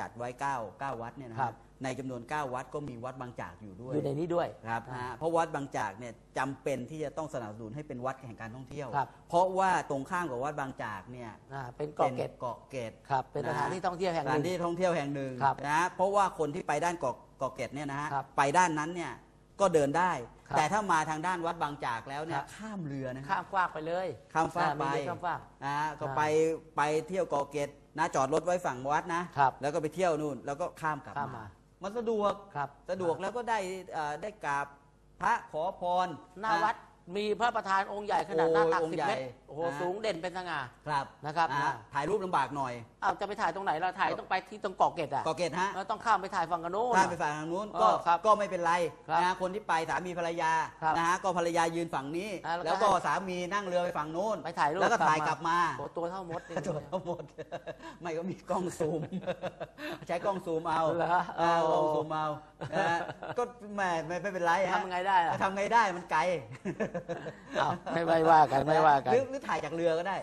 จัดไว้9 9วัดเนี่ยนะคครัรับ บในจำนวน 9 วัดก็มีวัดบางจากอยู่ด้วยอยู่ในนี้ด้วย ครับอ่านะฮะเพราะวัดบางจากเนี่ยจำเป็นที่จะต้องสนับสนุนให้เป็นวัดแห่งการท่องเที่ยว ครับ เพราะว่าตรงข้ามกับวัดบางจากเนี่ยอ่าเป็นเกาะเกร็ด เกาะเกร็ดครับเป็นสถานที่ท่องเที่ยวแห่งสหถานนึ่งที่ท่องเที่ยวแห่งหนึ่งครับนะฮะเพราะว่าคนที่ไปด้านเกาะเกาะเกร็ดเนี่ยนะฮะครับไปด้านนั้นเนี่ยก็เดินได้ ครับแต่ถ้ามาทางด้านวัดบางจากแล้วเนี่ครัยบข้ามเรือนะข้ามฟากไปเลยข้ามฟากอ่ไปมีเรือข้ามฟากนะฮะก็อ่าไปไปเที่ยวเกาะเกร็ด นะจอดรถไว้ฝั่งวัดนะครับ แล้วก็ไปเที่ยวนู่น แล้วก็ข้ามกลับข้ามมา มา มันสะดวกครับ สะดวกแล้วก็ได้เอ่อได้กราบพระขอพรหน้าวัด มีพระประธานองค์ใหญ่ขนาดหน้าตักโอ้ยองค์สิบใหญ่เมตรโอ้โหนะ สูงเด่นเป็นสง่า ครับนะครับนะฮะอ่าถ่ายรูปลำบากหน่อย เอาจะไปถ่ายตรงไหนเราถ่ายต้องไปที่ตรงเกาะเกร็ดอะเกาะเกร็ดฮะ เราต้องข้ามไปถ่ายฝั่งกันโน้นข้ามไปฝั่งทางนู้นเออก็ครับก็ไม่เป็นไรครับนะฮะคนที่ไปสามีภรรยาครับนะฮะก็ภรรยายืนฝั่งนี้ อ่าแล้วก็ แล้วก็สามีนั่งเรือไปฝั่งนู้นไปถ่ายรูปแล้วก็ถ่ายกลับมาโอ้ตัวเท่ามดนี่ตัวทั้งหมด ไม่ก็มีกล้องซูม ใช้กล้องซูมเอาเหรอเออกโอ้ล้องซูมเอานะฮะก็ไม่ไม่ไม่เป็นไรฮะทำยังไงได้อะทำไงได้มันไกลอ้าวไม่ไม่ว่ากันไม่ว่ากัน หรือหรือถ่ายจากเรือก็ได้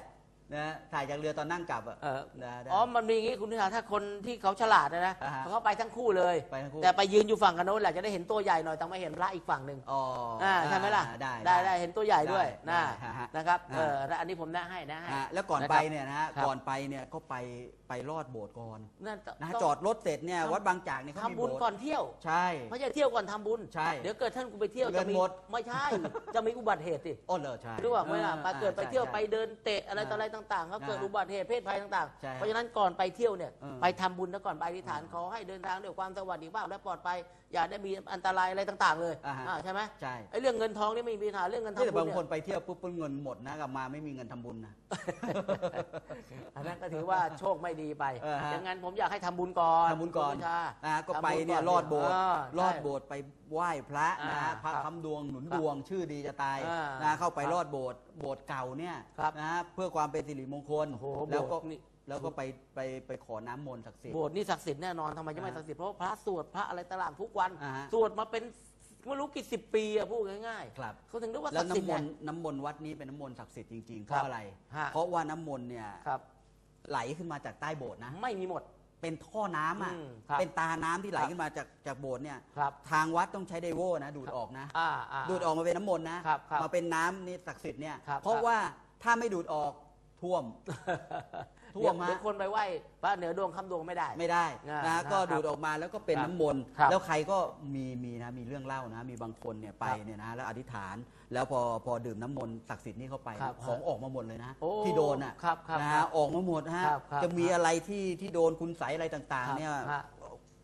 นะถ่ายจากเรือตอนนั่งกลับอะเออได้ได้ อ๋อ มันมีอย่างงี้คุณนิธาถ้าคนที่เขาฉลาดนะนะอ่าฮะเขาไปทั้งคู่เลย ไปทั้งคู่ แต่ไปยืนอยู่ฝั่งกันโน้นแหละจะได้เห็นตัวใหญ่หน่อยแต่ไม่เห็นพระอีกฝั่งหนึ่งอ๋ออ่าใช่ไหมล่ะได้ ได้ได้เห็นตัวใหญ่ด้วยได้นะได้ฮะนะครับอ่าเออแล้วอันนี้ผมแนะให้นะให้ฮะแล้วก่อนนะคไปรับเนี่ยนะฮะครับ ก่อนไปเนี่ยก็ไปไปลอดโบสถ์ก่อนนั่นนะฮะต้งจอดรถเสร็จเนี่ยทำ วัดบางจากเนี่ยเขามีทำโบบุญสถ์ก่อนเที่ยวใช่ไม่ใช่เที่ยวก่อนทำบุญ ใช่เดี๋ยวเกิดท่านกูไปเที่ยวเงิจะนมีหมด ไม่ใช่ จะมีอุบัติเหตุสิโอ้เลยใช่รู้ว่าเวลาไปเกิดไปเที่ยวใช่ ไปเดินเตะอะไรต่ออะไรต่างๆ ก็เกิดอ่าอุบัติเหตุเพศภัยต่างใช่ๆเพราะฉะนั้นก่อนไปเที่ยวเนี่ยเออไปทำบุญแล้วก่อนไปอธิษฐานขอให้เดินทางด้วยความสวัสดิภาพและปลอดภัยอย่าได้มีอันตรายอะไรต่าง ๆ เลยอ่าฮะอ่าใช่ไหมใช่ ไอ้เรื่องเงินทองนี่ไม่มีปัญหาเรื่องเงินทำนี่แต่บุญบางเนี่คนยไปเที่ยวปุ๊บเงินหมดนะกลับมาไม่มีเงินทำบุญนะ อันนั้นก็ถือว่าโชคไม่ดีไปเออฮะ อย่างนั้นผมอยากให้ทำบุญก่อนทำบุญก่อนคุณชานะก็ทำไปบุญเนี่ยก่ลอดโบสถ์าลอดใช่โบสถ์ไปไหว้พระนะอ่าฮะพระครับคำดวงหนุนครับดวงชื่อดีจะตายอ่านะเข้าไปครับลอดโบสถ์โบสถ์เก่าเนี่ยครับนะฮะเพื่อความเป็นสิริมงคลโอ้โหแล้วก็โบสถ์นี่ แล้วก็ไปไปไปขอน้ำมนต์ศักดิ์สิทธิ์ โบสถ์นี่ศักดิ์สิทธิ์แน่นอนทำไมจะไม่อ่าศักดิ์สิทธิ์เพราะว่าพระสวดพระอะไรต่างๆทุกวัน อ่าฮะสวดมาเป็นไม่รู้กี่สิบปีอะพูดง่ายๆครับ เขาถึงเรียกว่าแล้ศัวกดิ์สิทธิ์น้ำมไง นต์น้ำมนต์วัดนี้เป็นน้ำมนต์ศักดิ์สิทธิ์จริงๆเพครับราะอะไร ฮะ เพราะว่าน้ำมนต์เนี่ยครับ ไหลขึ้นมาจากใต้โบสถ์นะ ไม่มีหมด เป็นท่อน้ำอะ อืมครับเป็นตาน้ำที่ไหลครับขึ้นมาจากจากโบสถ์เนี่ยครับ ทางวัดต้องใช้ไดโวนะ ดูดออกนะ อ่าอ่าดูดออกมาเป็นน้ำมนต์นะครับครับมาเป็นน้ำนี่ศักดิ์สิทธิ์เนี่ย ครับเพราะครับว่าถ้าไม่ดูดออกท่วม ท่วมเดี๋ยเดี๋ยวฮะคนไปไหว้พระเหนือดวงคำดวงไม่ได้ ไม่ได้อ่านะครัก็บดูดออกมาแล้วก็เป็นครับน้ำมนต์ครับแล้วใครก็มีมีนะมีเรื่องเล่านะมีบางคนเนี่ยไปครับเนี่ยนะแล้วอธิษฐาน แล้วพอพอดื่มน้ำมนต์ศักดิ์สิทธิ์นี่เข้าไปครับของออกมาหมดเลยนะ โอ้ที่โดนอะครับครับนะครัฮะบออกมาหมดฮะครับครับจะมีอะไรที่ที่โดนคุณใสยอะไรต่างครับๆเนี่ยฮะ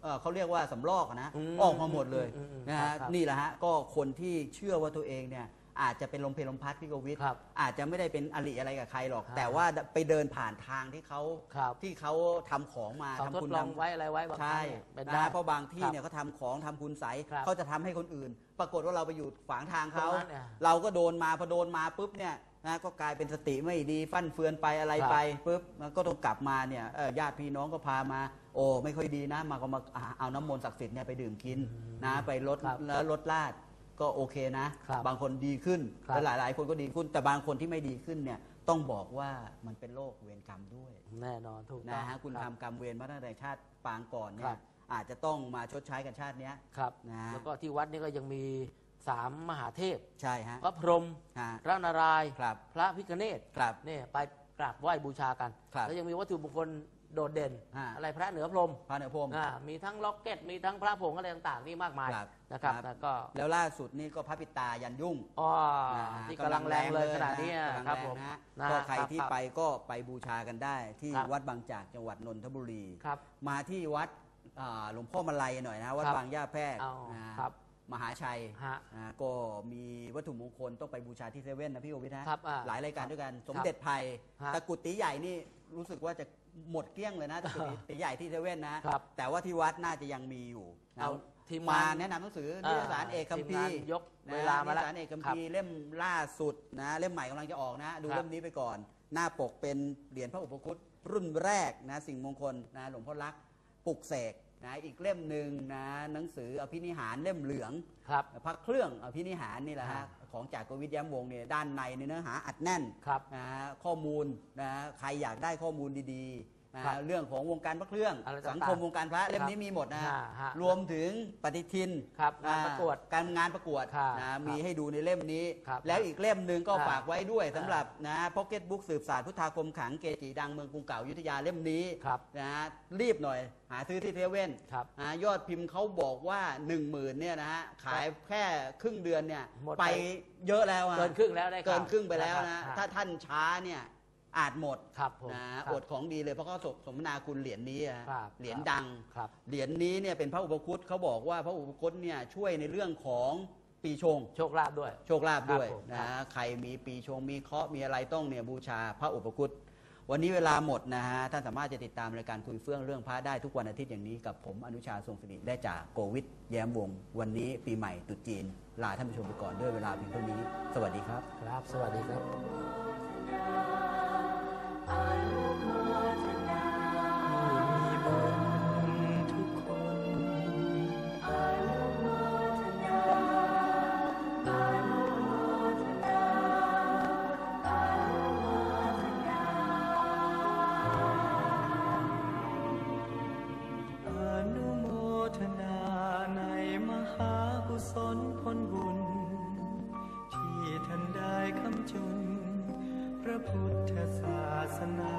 เอ่อเขาเรียกว่าสำลอกอะนะอืมออกมาหมดเลยอืมอืมนะครัฮะบครับนี่แหละฮะก็คนที่เชื่อว่าตัวเองเนี่ย อาจจะเป็นลมเพลลมพัดพี่กวิทย์ครับอาจจะไม่ได้เป็นอริอะไรกับใครหรอกครับแต่ว่าไปเดินผ่านทางที่เขาครับที่เขาทำของมาเขาททำดคุณลองทำไว้อะไรไว้บางคใช่รั้งเนี่ยเป็นนะได้ฮะเพราะบางที่ครับเนี่ยเขาทำของทำคุณใสยครับเขาจะทำให้คนอื่น ปรากฏว่าเราไปอยู่ขวางทางเขาตรงนั้นเนี่ยเราก็โดนมาพอโดนมาปุ๊บเนี่ยนะก็กลายเป็นสติไม่ดีฟั่นเฟือนไปอะไรครับไปปุ๊บมันก็ต้องกลับมาเนี่ยเอ่อญาติพี่น้องก็พามา โอ้ไม่ค่อยดีนะ มาก็มาอ่าเอาน้ำมนต์ศักดิ์สิทธิ์เนี่ยไปดื่มกินนะไปลดครับแล้วลดลาด ก็โอเคนะครับบางคนดีขึ้นครับและหลาย ๆ คนก็ดีขึ้น แต่บางคนที่ไม่ดีขึ้นเนี่ยต้องบอกว่ามันเป็นโรคเวรกรรมด้วย แน่นอนถูกต้องนะฮะคุณรับทำกรรมเวรมาตั้งแต่ชาติปางก่อนเนี่ครัยบอาจจะต้องมาชดใช้กันชาติเนี้ยครับนะฮะแล้วก็ที่วัดนี่ก็ยังมีสามมหาเทพใช่ฮะพระพรหมฮะพระนารายณ์ครับพระพิฆเนศครับเนี่ยไปกราบไหว้บูชากันครับแล้วยังมีวัตถุมงคล โดดเด่นฮะอะไรพระเหนือพรหมพระเหนือพรหม อ่ามีทั้งล็อกเก็ต มีทั้งพระผงอะไรต่างๆ นี่มากมายครับนะครับครับ แล้วก็แล้วล่าสุดนี่ก็พระปิตายันยุ่งอ๋อนะฮะที่กำลังแรงเลยขนาดนี้กำลังครับแงผมนะฮะนะก็ใครครับที่ครับไปก็ไปบูชากันได้ ที่ครับ วัดบางจากจังหวัดนนทบุรี ครับ มาที่วัดอ่าหลวงพ่อมาลัยหน่อยนะวัดครับ บางย่าแพรกเอานะฮะ ครับ มหาชัยฮะนะก็มีวัตถุมงคลต้องไปบูชาที่เซเว่นนะพี่โอวิทย์นะครับอ่าหลายรายการครับด้วยกัน สมเด็จไพรฮะตะกรุดตีใหญ่นี่รู้สึกว่าจะหมดเกลี้ยงเลยนะตะกรุดตีใหญ่ที่เซเว่นนะครับแต่ว่าที่วัดน่าจะยังมีอยู่นะเอาทีมมางานแนะนำหนังสืออ่านิตยสารเอกคัมภีทีมร์งานยกนะเวลามาแล้วนิตยสารเอกคัมภีร์เล่มล่าสุดนะเล่มใหม่กำลังจะออกนะ ดูครับ เล่มนี้ไปก่อน หน้าปกเป็นเหรียญพระอุปคุตรุ่นแรกนะสิ่งมงคลนะหลวงพ่อรักษณ์ปลุกเสก นะอีกเล่มหนึ่งนะหนังสืออภินิหารเล่มเหลืองครับพระเครื่องอภินิหารนี่แหละอ่าฮะของจากกวิทย์แย้มวงศ์เนี่ยด้านในเนี่ยเนื้อหาอัดแน่นครับนะฮะข้อมูลนะฮะใครอยากได้ข้อมูลดีๆ นะครับเรื่องของวงการพระเครื่องอะไรต่างๆสังคมวงการพระเล่มนี้มีหมดนะฮะฮะฮะรวมถึงปฏิทินครับงานประกวดอ่การงานประกวดครับนะครับมีให้ดูในเล่มนี้ ครับแล้วอีกเล่มหนึ่งก็ครับฝากไว้ด้วยสำหรับนะพ็อกเก็ตบุ๊กสืบศาสตร์พุทธาคมขังเกจิดังเมืองกรุงเก่าอยุธยาเล่มนี้ครับนะฮะรีบหน่อยหาซื้อที่เทเว่นครับนะยอดพิมพ์เขาบอกว่า 1 0,000เนี่ยนะฮะขายแค่ครึ่งเดือนเนี่ยหมดไป ไปเยอะแล้วอะเกินครึ่งแล้วได้เกินครึ่งไปแล้วครันะบถ้าท่านช้าเนี่ย อาจหมดครับผมนะครับอดของดีเลยเพราะเขาสสมนาคุณเหรียญนี้อะครับเหรียญดัง ครับ เหรียญนี้เนี่ยเป็นพระอุปคุตเขาบอกว่าพระอุปคุตเนี่ยช่วยในเรื่องของปีชง โชคลาภด้วย โชคลาภด้วยครับผมนะใครมีปีชงมีเคราะห์มีอะไรต้องเนี่ยบูชาพระอุปคุตวันนี้เวลาหมดนะฮะท่านสามารถจะติดตามรายการคุยเฟื่องเรื่องพระได้ทุกวันอาทิตย์อย่างนี้กับผมอนุชาทรงสิริได้จากโกวิทแย้มวงศ์วันนี้ปีใหม่ตรุษจีน ลาท่านผู้ชมไปก่อนด้วยเวลาเพียงเท่านี้ สวัสดีครับ ครับ สวัสดีครับ มีบุญทุกคนอนุโมทนาในมหากุศลผลบุญ ที่ท่านได้คำจุน ระพุทธศาสนา